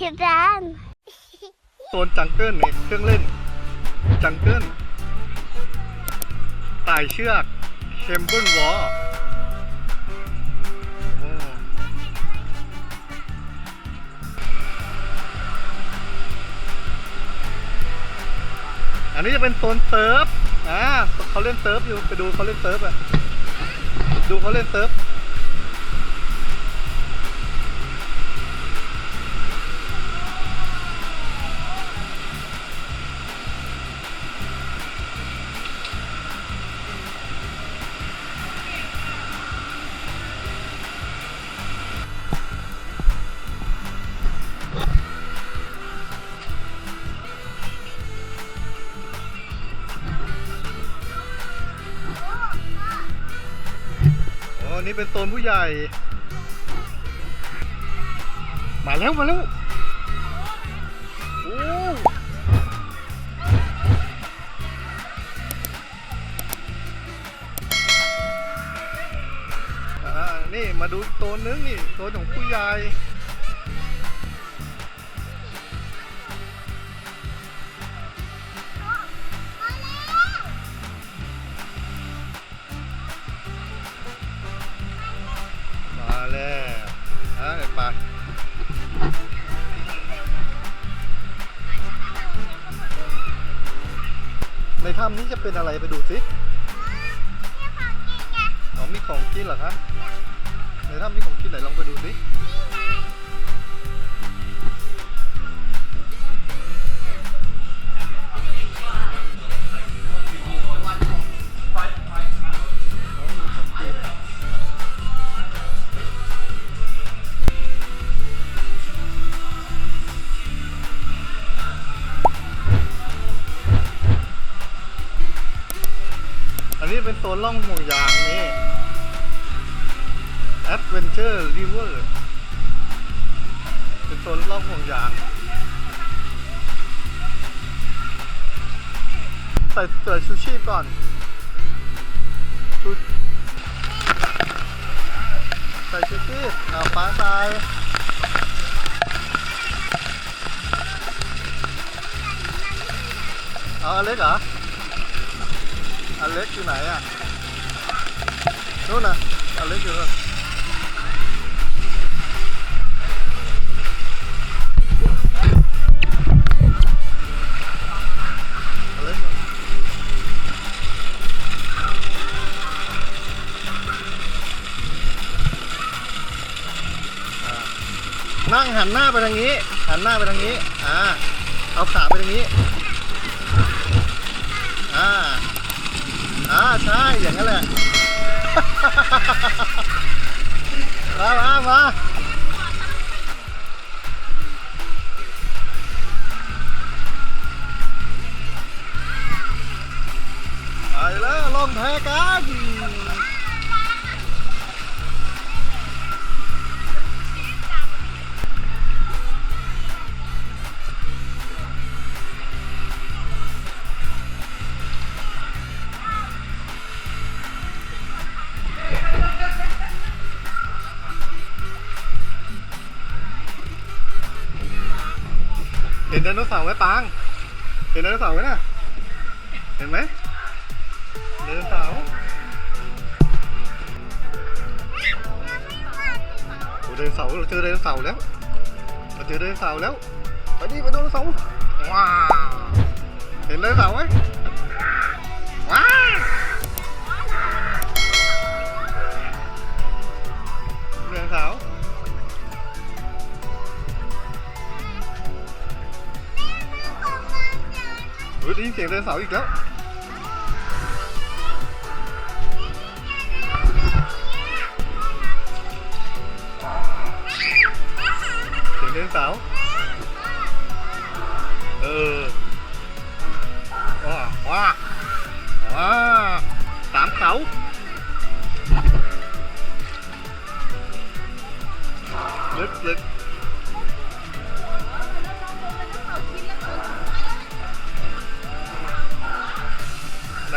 คิดร้านโซนจังเกิลนี่เครื่องเล่น จังเกิลไต่เชือกเคมเบิลวอลอันนี้จะเป็นโซนเซิร์ฟ อ่าเขาเล่นเซิร์ฟอยู่ ไปดูเขาเล่นเซิร์ฟอะ ดูเขาเล่นเซิร์ฟ นี่เป็นโซนผู้ใหญ่ มาแล้วมาแล้วโอ้นี่มาดูโซนนึงนี่โซนของผู้ใหญ่ ถ้ำนี้จะเป็นอะไรไปดูสิอ๋อมีของกินเหรอครับในถ้ำมีของกินไหนลองไปดูสิ ล่องห่วงยางนี่ Adventure River เป็นโซนล่องห่วงยาง ใส่เสื้อชูชีพก่อนใส่ชูชีพอ่าฟ้าใส่เอาอเล็กเหรออเล็กอยู่ไหนอะ นู่นน่ะอเล็กอยู่นู่นอเล็กอยู่อ่านั่งหันหน้าไปทางนี้ หันหน้าไปทางนี้ อ่า เอาขาไปทางนี้ อ่า อ่า ใช่ อย่างนั้นแหละ มามามาไปแล้วลงแพกัน ห็นไดโนเสาร์ไหมปาง เห็นไดโนเสาร์ไหมน่ะ เห็นไหมไดโนเสาร์โอ้ไดโนเสาร์เราเจอไดโนเสาร์แล้วเราเจอไดโนเสาร์แล้ว ไปดิไปดูไดโนเสาร์ว้าว เห็นไดโนเสาร์ไหม ฮ้ยได้ยินเสียงไดโนเสาร์อีกแล้วเสียงไดโนเสาร์เออว้าว้าว้าสามเขาลึกลึกไดโนเสาร์ไดโนเสาร์ว้าพยัก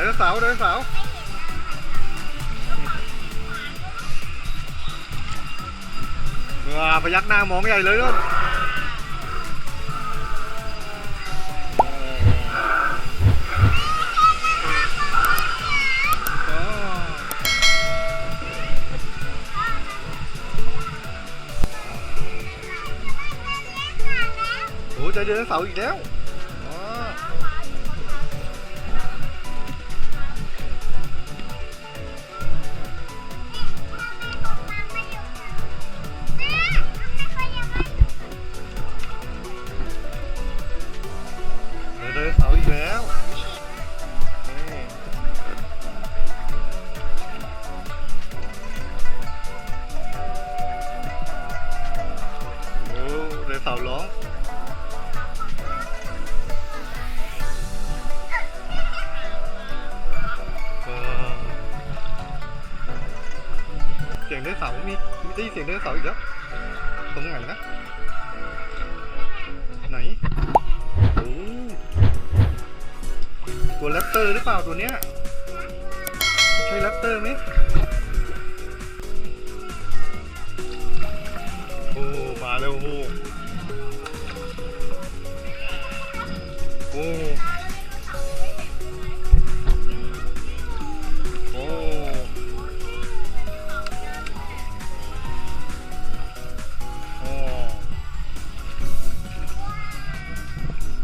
Để nó xảo, để nó xảo Wow, à, phải dắt nang món cái dây lưới luôn. Ủa chơi chơi nó xạo gì đéo เสียงไดโนเสาร์อีกแล้วตรงไหนนะไหนโอ้ตัวแรปเตอร์หรือเปล่าตัวเนี้ยใช่แรปเตอร์ไหมโอ้มาแล้วโอ้โอ้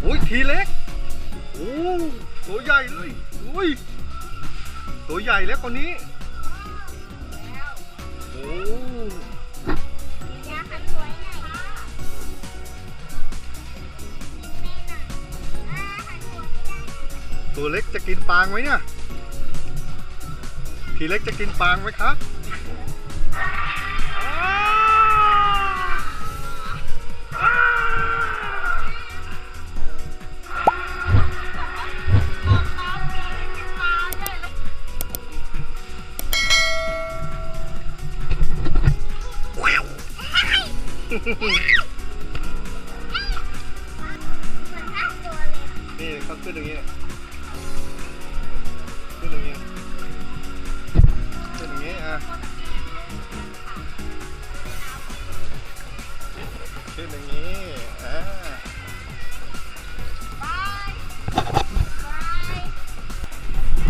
อ้ยทีเล็กโอ้ตัวใหญ่เลยอุ้ยตัวใหญ่แล้วคนนี้โอ้ตัวเล็กจะกินปางไหมเนี่ย ทีเล็กจะกินปางไหมครับ นี่เขาขึ้นอย่างนี้ขึ้นอย่างนี้ขึ้นอย่างนี้อะขึ้นอย่างนี้อ่า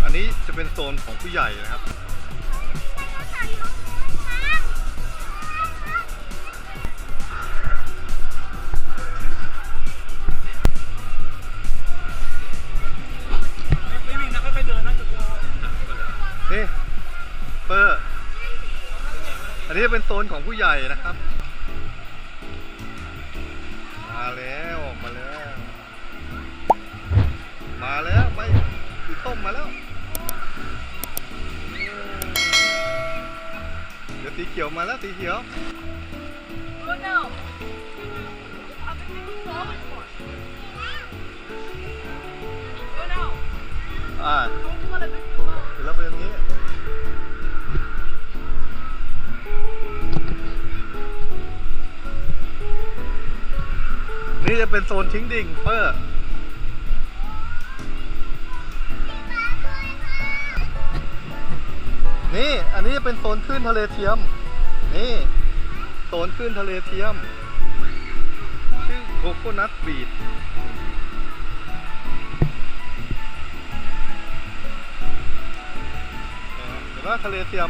อันนี้จะเป็นโซนของผู้ใหญ่นะครับ ของผู้ใหญ่นะครับ มาแล้วออกมาแล้ว มาแล้วไม่สีส้มมาแล้วอืมเดี๋ยวสีเขียวมาแล้วสีเขียว Oh no! I've been doing slow anymore. Oh no! อ่า Don't you want to be slow? เดี๋ยวเราไปตรงนี้ เป็นโซนทิ้งดิ่งเปอร์นี่ อันนี้จะเป็นโซนขึ้นทะเลเทียม นี่ โซนขึ้นทะเลเทียม ชื่อโคโคนัทบีดเห็นว่าทะเลเทียม